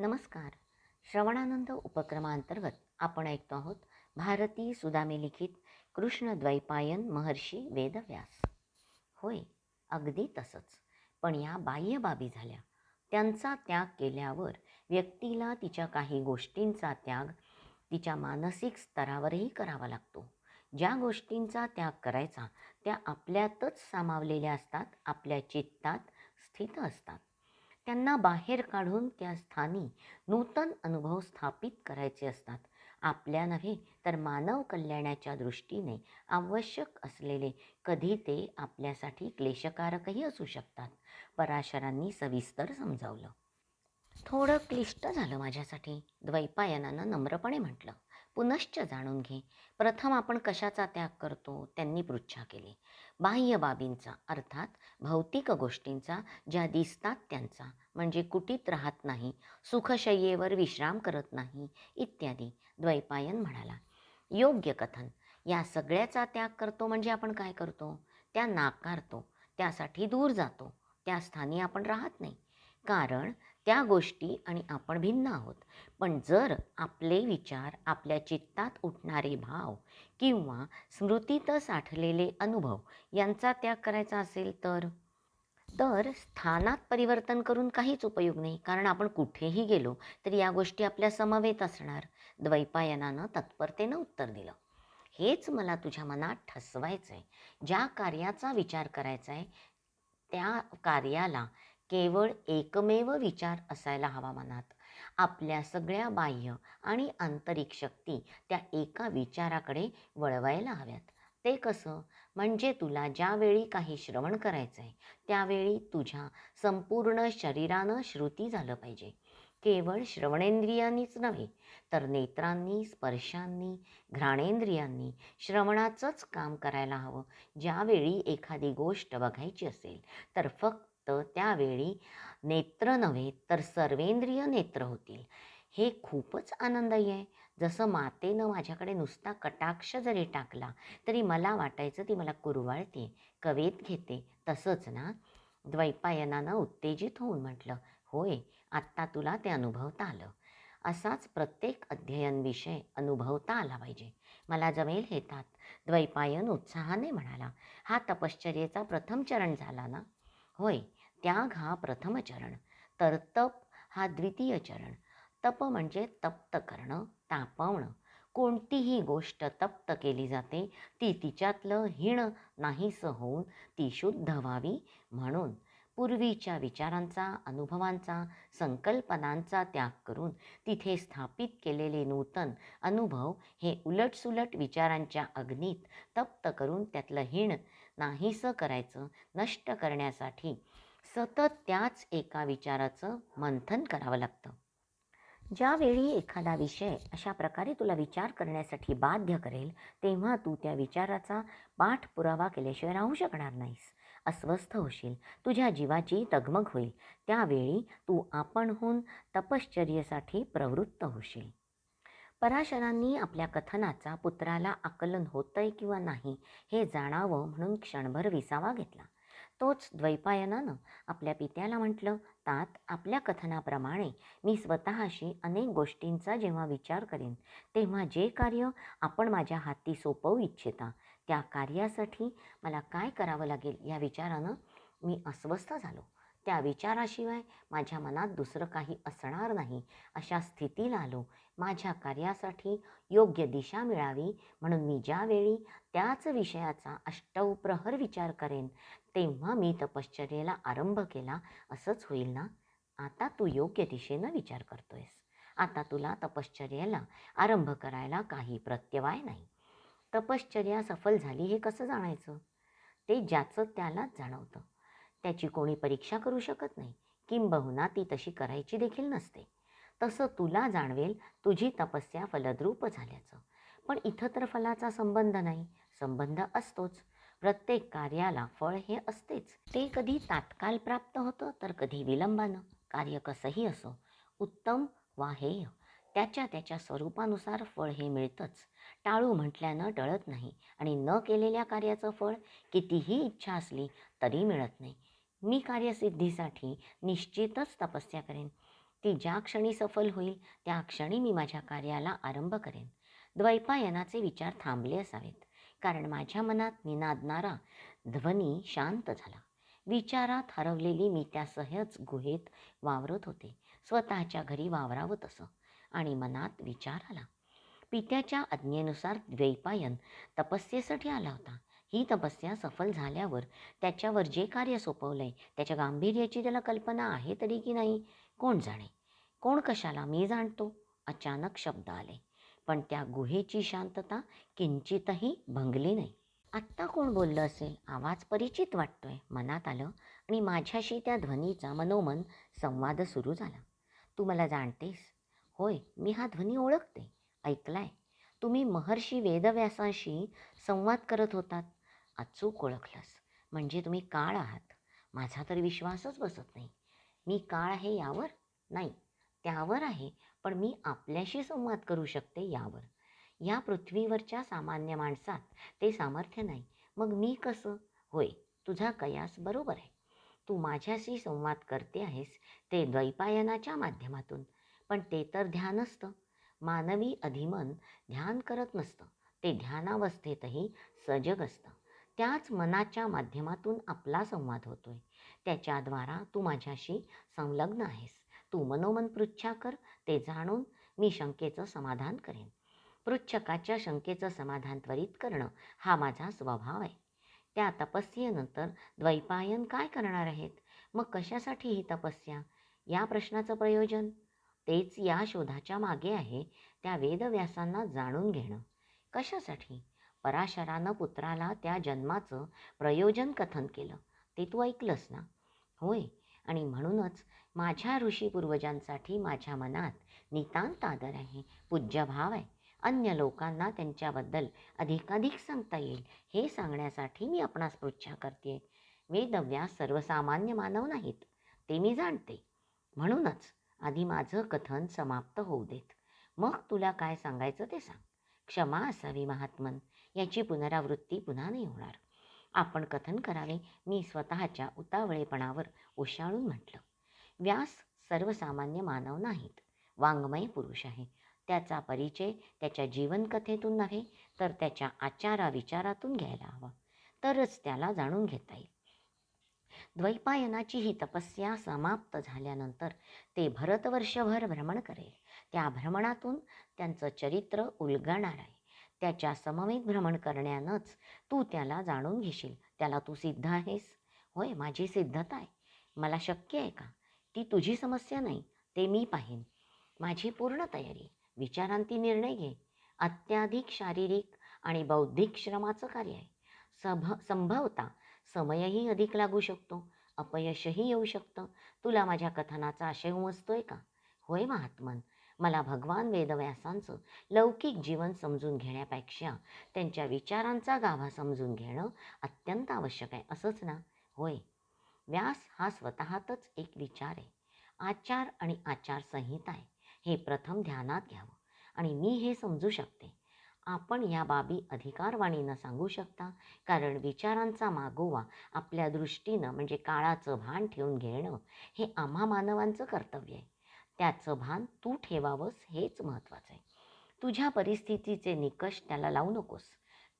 नमस्कार. श्रवणानंद उपक्रमांतर्गत आपण ऐकतो आहोत भारती सुदामे लिखित कृष्णद्वैपायन महर्षी वेदव्यास. होय अगदी तसंच. पण या बाह्य बाबी झाल्या. त्यांचा त्याग केल्यावर व्यक्तीला तिच्या काही गोष्टींचा त्याग तिच्या मानसिक स्तरावरही करावा लागतो. ज्या गोष्टींचा त्याग करायचा त्या आपल्यातच सामावलेल्या असतात आपल्या चित्तात स्थित असतात. त्यांना बाहेर काढून त्या स्थानी नूतन अनुभव स्थापित करायचे असतात. आपल्या नव्हे तर मानव कल्याणाच्या दृष्टीने आवश्यक असलेले कधी ते आपल्यासाठी क्लेशकारकही असू शकतात. पराशरांनी सविस्तर समजावलं. थोडं क्लिष्ट झालं माझ्यासाठी द्वैपायनानं नम्रपणे म्हटलं. पुनश्च जाणून घे. प्रथम आपण कशाचा त्याग करतो? त्यांनी पृच्छा केली. बाह्य बाबींचा अर्थात भौतिक गोष्टींचा ज्या दिसतात त्यांचा म्हणजे कुटीत राहत नाही सुखशय्येवर विश्राम करत नाही इत्यादी. द्वैपायन म्हणाला. योग्य कथन. या सगळ्याचा त्याग करतो म्हणजे आपण काय करतो? त्या नाकारतो. त्यासाठी दूर जातो. त्या स्थानी आपण राहत नाही. कारण त्या गोष्टी आणि आपण भिन्न आहोत. पण जर आपले विचार आपल्या चित्तात उठणारे भाव किंवा स्मृतीत साठलेले अनुभव यांचा त्याग करायचा असेल तर? तर स्थानात परिवर्तन करून काहीच उपयोग नाही. कारण आपण कुठेही गेलो तरी या गोष्टी आपल्या समवेत असणार. द्वैपायनानं तत्परतेनं उत्तर दिलं. हेच मला तुझ्या मनात ठसवायचं आहे ज्या कार्याचा विचार करायचा आहे त्या कार्याला केवळ एकमेव विचार असायला हवा मनात. आपल्या सगळ्या बाह्य आणि आंतरिक शक्ती त्या एका विचाराकडे वळवायला हव्यात. ते कसं? म्हणजे तुला ज्यावेळी काही श्रवण करायचं आहे त्यावेळी तुझ्या संपूर्ण शरीरानं श्रुती झालं पाहिजे. केवळ श्रवणेंद्रियांनीच नव्हे तर नेत्रांनी स्पर्शांनी घ्राणेंद्रियांनी श्रवणाचंच काम करायला हवं. ज्यावेळी एखादी गोष्ट बघायची असेल तर फक्त त्यावेळी नेत्र नव्हे तर सर्वेंद्रिय नेत्र होतील. हे खूपच आनंदायी आहे. जसं मातेनं माझ्याकडे नुसता कटाक्ष जरी टाकला तरी मला वाटायचं ती मला कुरवाळते कवेत घेते. तसंच ना द्वैपायनानं उत्तेजित होऊन म्हटलं होय आत्ता तुला ते अनुभवता आलं. असाच प्रत्येक अध्ययन विषय अनुभवता आला पाहिजे. मला जमेल हेतात द्वैपायन उत्साहाने म्हणाला हा तपश्चर्येचा प्रथम चरण झाला ना? होय त्याग हा प्रथम चरण तर तप हा द्वितीय चरण. तप म्हणजे तप्त करणं तापवणं. कोणतीही गोष्ट तप्त केली जाते ती तिच्यातलं हिण नाहीसं होऊन ती शुद्ध व्हावी म्हणून. पूर्वीच्या विचारांचा अनुभवांचा संकल्पनांचा त्याग करून तिथे स्थापित केलेले नूतन अनुभव हे उलटसुलट विचारांच्या अग्नीत तप्त करून त्यातलं हिण नाहीसं करायचं नष्ट करण्यासाठी सतत त्याच एका विचाराचं मंथन करावं लागतं. ज्यावेळी एखादा विषय अशा प्रकारे तुला विचार करण्यासाठी बाध्य करेल तेव्हा तू त्या विचाराचा पाठपुरावा केल्याशिवाय राहू शकणार नाहीस. अस्वस्थ होशील. तुझ्या जीवाची तगमग होईल. त्यावेळी तू आपणहून तपश्चर्येसाठी प्रवृत्त होशील. पराशरांनी आपल्या कथनाचा पुत्राला आकलन होतंय किंवा नाही हे जाणावं म्हणून क्षणभर विसावा घेतला. तोच द्वैपायनानं आपल्या पित्याला म्हटलं तात आपल्या कथनाप्रमाणे मी स्वतःशी अनेक गोष्टींचा जेव्हा विचार करेन तेव्हा जे कार्य आपण माझ्या हाती सोपवू इच्छिता त्या कार्यासाठी मला काय करावं लागेल या विचारानं मी अस्वस्थ झालो. त्या विचाराशिवाय माझ्या मनात दुसरं काही असणार नाही. अशा स्थितीला आलो. माझ्या कार्यासाठी योग्य दिशा मिळावी म्हणून मी ज्यावेळी त्याच विषयाचा अष्टवप्रहर विचार करेन तेव्हा मी तपश्चर्येला आरंभ केला. असंच होईल ना? आता तू योग्य दिशेनं विचार करतोयस. आता तुला तपश्चर्याला आरंभ करायला काही प्रत्यवाय नाही. तपश्चर्या सफल झाली हे कसं जाणायचं? ते ज्याचं त्यालाच जाणवतं. त्याची कोणी परीक्षा करू शकत नाही. किंबहुना ती तशी करायची देखील नसते. तसं तुला जाणवेल तुझी तपस्या फलद्रूप झाल्याचं. पण इथं तर फलाचा संबंध नाही. संबंध असतोच. प्रत्येक कार्याला फळ हे असतेच. ते कधी तात्काळ प्राप्त होतं तर कधी विलंबानं. कार्य कसंही असो उत्तम वा हेय त्याच्या त्याच्या स्वरूपानुसार फळ हे मिळतंच. टाळू म्हटल्यानं टळत नाही आणि न केलेल्या कार्याचं फळ कितीही इच्छा असली तरी मिळत नाही. मी कार्यसिद्धीसाठी निश्चितच तपस्या करेन. ती ज्या क्षणी सफल होईल त्या क्षणी मी माझ्या कार्याला आरंभ करेन. द्वैपायनाचे विचार थांबले असावेत. कारण माझ्या मनात निनादणारा ध्वनी शांत झाला. विचारात हरवलेली मी त्या सहज गुहेत वावरत होते. स्वतःच्या घरी वावरावं तसं आणि मनात विचार आला. पित्याच्या आज्ञेनुसार द्वैपायन तपस्येसाठी आला होता. ही तपस्या सफल झाल्यावर त्याच्यावर जे कार्य सोपवलंय त्याच्या गांभीर्याची त्याला कल्पना आहे तरी की नाही? कोण जाणे? कोण कशाला मी जाणतो अचानक शब्द आले. पण त्या गुहेची शांतता किंचितही भंगली नाही. आत्ता कोण बोललं असेल? आवाज परिचित वाटतोय मनात आलं आणि माझ्याशी त्या ध्वनीचा मनोमन संवाद सुरू झाला. तू मला जाणतेस? होय मी हा ध्वनी ओळखते. ऐकलाय. तुम्ही महर्षी वेदव्यासाशी संवाद करत होतात. अचूक ओळखलंस. म्हणजे तुम्ही काळ आहात. माझा तर विश्वासच बसत नाही. मी काळ आहे यावर? नाही. त्यावर आहे. पण मी आपल्याशी संवाद करू शकते यावर. या पृथ्वीवरच्या सामान्य माणसात ते सामर्थ्य नाही. मग मी कसं? होय तुझा कयास बरोबर आहे. तू माझ्याशी संवाद करते आहेस ते द्वैपायनाच्या माध्यमातून. पण ते तर ध्यान असतं. मानवी अधिमन ध्यान करत नसतं. ते ध्यानावस्थेतही सजग असतं. त्याच मनाच्या माध्यमातून आपला संवाद होतोय. त्याच्याद्वारा तू माझ्याशी संलग्न आहेस. तू मनोमन पृच्छा कर ते जाणून मी शंकेचं समाधान करेन. पृच्छकाच्या शंकेचं समाधान त्वरित करणं हा माझा स्वभाव आहे. त्या तपस्येनंतर द्वैपायन काय करणार आहेत? मग कशासाठी ही तपस्या? या प्रश्नाचं प्रयोजन? तेच या शोधाच्या मागे आहे त्या वेदव्यासांना जाणून घेणं. कशासाठी? पराशरानं पुत्राला त्या जन्माचं प्रयोजन कथन केलं. ते तू ऐकलंस ना? होय आणि म्हणूनच माझ्या ऋषीपूर्वजांसाठी माझ्या मनात नितांत आदर आहे पूज्यभाव आहे. अन्य लोकांना त्यांच्याबद्दल अधिकाधिक सांगता येईल हे सांगण्यासाठी मी आपणास पृच्छा करते वेदव्यास सर्वसामान्य मानव नाहीत ते मी जाणते. म्हणूनच आधी माझं कथन समाप्त होऊ देत. मग तुला काय सांगायचं ते सांग. क्षमा असावी महात्मन. याची पुनरावृत्ती पुन्हा नाही होणार. आपण कथन करावे मी स्वतःच्या उतावळेपणावर ओशाळून म्हटलं व्यास सर्वसामान्य मानव नाहीत. वाङ्मय पुरुष आहे. त्याचा परिचय त्याच्या जीवनकथेतून नव्हे तर त्याच्या आचारा विचारातून घ्यायला हवा. तरच त्याला जाणून घेता येईल. द्वैपायनाची ही तपस्या समाप्त झाल्यानंतर ते भरतवर्षभर भ्रमण करेल. त्या भ्रमणातून त्यांचं चरित्र उलगणार आहे. त्याच्या समवेत भ्रमण करण्यानंच तू त्याला जाणून घेशील. त्याला तू सिद्ध आहेस? होय माझी सिद्धता आहे. मला शक्य आहे का? ती तुझी समस्या नाही ते मी पाहीन. माझी पूर्ण तयारी विचारांती निर्णय घे. अत्याधिक शारीरिक आणि बौद्धिक श्रमाचं कार्य आहे. सभ संभवता समयही अधिक लागू शकतो. अपयशही येऊ शकतं. तुला माझ्या कथनाचा आशय उमजतोय का? होय महात्मन मला भगवान वेदव्यासांचं लौकिक जीवन समजून घेण्यापेक्षा त्यांच्या विचारांचा गाभा समजून घेणं अत्यंत आवश्यक आहे असंच ना? होय. व्यास हा स्वतःतच एक विचार आहे. आचार आणि आचारसंहिता आहे. हे प्रथम ध्यानात घ्यावं. आणि मी हे समजू शकते. आपण या बाबी अधिकारवाणीनं सांगू शकता. कारण विचारांचा मागोवा आपल्या दृष्टीनं म्हणजे काळाचं भान ठेवून घेणं हे आम्हा मानवांचं कर्तव्य आहे. त्याचं भान तू ठेवावंस हेच महत्त्वाचं आहे. तुझ्या परिस्थितीचे निकष त्याला लावू नकोस.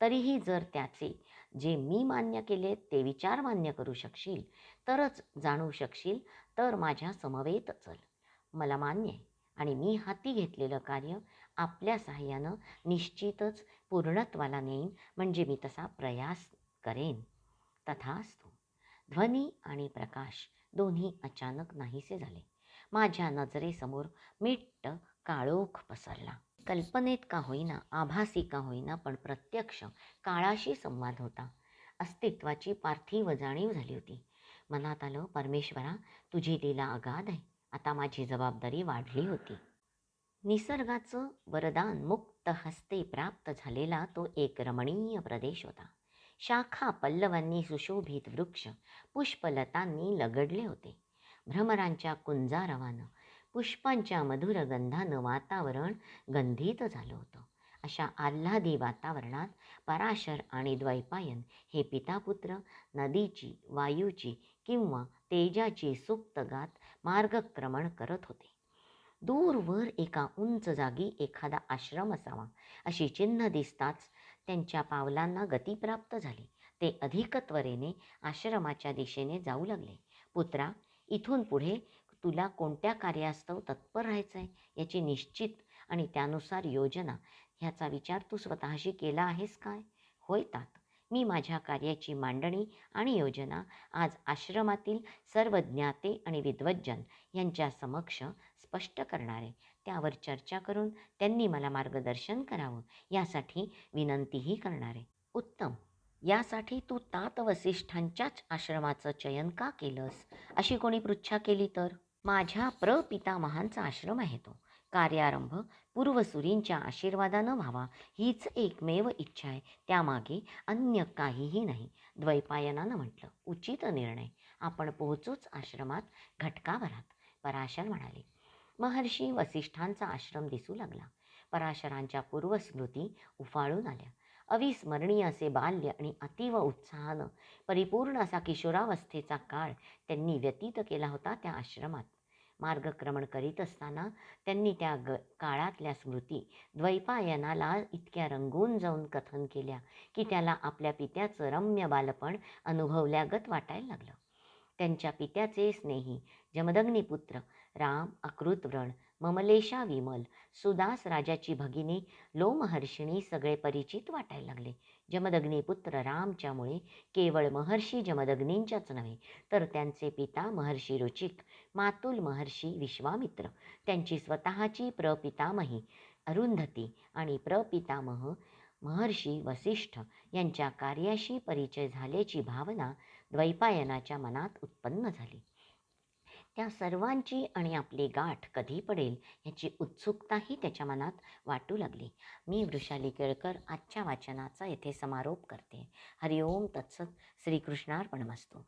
तरीही जर त्याचे जे मी मान्य केले ते विचार मान्य करू शकशील तरच जाणू शकशील तर माझ्या समवेत चल. मला मान्य आहे आणि मी हाती घेतलेलं कार्य आपल्या सहाय्यानं निश्चितच पूर्णत्वाला नेईन म्हणजे मी तसा प्रयास करेन. तथास्तु ध्वनी आणि प्रकाश दोन्ही अचानक नाहीसे झाले. माझ्या नजरेसमोर मिट्ट काळोख पसरला. कल्पनेत का होईना आभासी का होईना पण प्रत्यक्ष काळाशी संवाद होता. अस्तित्वाची पार्थिव जाणीव झाली होती. मनात आलं परमेश्वरा तुझी लीला अगाध आहे. आता माझी जबाबदारी वाढली होती. निसर्गाचं वरदान मुक्त हस्ते प्राप्त झालेला तो एक रमणीय प्रदेश होता. शाखा पल्लवांनी सुशोभित वृक्ष पुष्पलतांनी लगडले होते. भ्रमरांच्या कुंजारवानं पुष्पांच्या मधुर गंधानं वातावरण गंधित झालं होतं. अशा आल्हादी वातावरणात पराशर आणि द्वैपायन हे पितापुत्र नदीची वायूची किंवा तेजाची सुप्तगात मार्गक्रमण करत होते. दूरवर एका उंच जागी एखादा आश्रम असावा अशी चिन्ह दिसताच त्यांच्या पावलांना गती प्राप्त झाली. ते अधिक त्वरेने आश्रमाच्या दिशेने जाऊ लागले. पुत्रा इथून पुढे तुला कोणत्या कार्यास्तव तत्पर राहायचं आहे याची निश्चित आणि त्यानुसार योजना ह्याचा विचार तू स्वतःशी केला आहेस काय? होय तात. मी माझ्या कार्याची मांडणी आणि योजना आज आश्रमातील सर्व ज्ञाते आणि विद्वज्जन यांच्या समक्ष स्पष्ट करणार आहे. त्यावर चर्चा करून त्यांनी मला मार्गदर्शन करावं यासाठी विनंतीही करणार आहे. उत्तम. यासाठी तू तात वसिष्ठांच्याच आश्रमाचं चयन का केलंस? अशी कोणी पृच्छा केली तर? माझ्या प्रपितामहांचा आश्रम आहे तो. कार्यारंभ पूर्वसुरींच्या आशीर्वादानं व्हावा हीच एकमेव इच्छा आहे. त्यामागे अन्य काहीही नाही द्वैपायनानं म्हटलं. उचित निर्णय. आपण पोहोचूच आश्रमात घटकाभरात पराशर म्हणाले. महर्षी वसिष्ठांचा आश्रम दिसू लागला. पराशरांच्या पूर्वस्मृती उफाळून आल्या. अविस्मरणीय असे बाल्य आणि अतीव उत्साहानं परिपूर्ण असा किशोरावस्थेचा काळ त्यांनी व्यतीत केला होता त्या आश्रमात. मार्गक्रमण करीत असताना त्यांनी त्या ग काळातल्या स्मृती द्वैपायनाला इतक्या रंगून जाऊन कथन केल्या की त्याला आपल्या पित्याचं रम्य बालपण अनुभवल्यागत वाटायला लागलं. त्यांच्या पित्याचे स्नेही जमदग्नीपुत्र राम अकृतव्रण ममलेशा विमल सुदास राजाची भगिनी लोमहर्षिणी सगळे परिचित वाटायला लागले. जमदग्नीपुत्र रामच्यामुळे केवळ महर्षी जमदग्नींच्याच नव्हे तर त्यांचे पिता महर्षी रुचिक मातुल महर्षी विश्वामित्र त्यांची स्वतःची प्रपितामही अरुंधती आणि प्रपितामह महर्षी वसिष्ठ यांच्या कार्याशी परिचय झाल्याची भावना द्वैपायनाच्या मनात उत्पन्न झाली. त्या सर्वांची आणि आपली गाठ कधी पडेल याची उत्सुकताही त्याच्या मनात वाटू लागली. मी वृषाली केळकर आजच्या वाचनाचा येथे समारोप करते. हरिओम तत्सत. श्रीकृष्णार्पणमस्तू.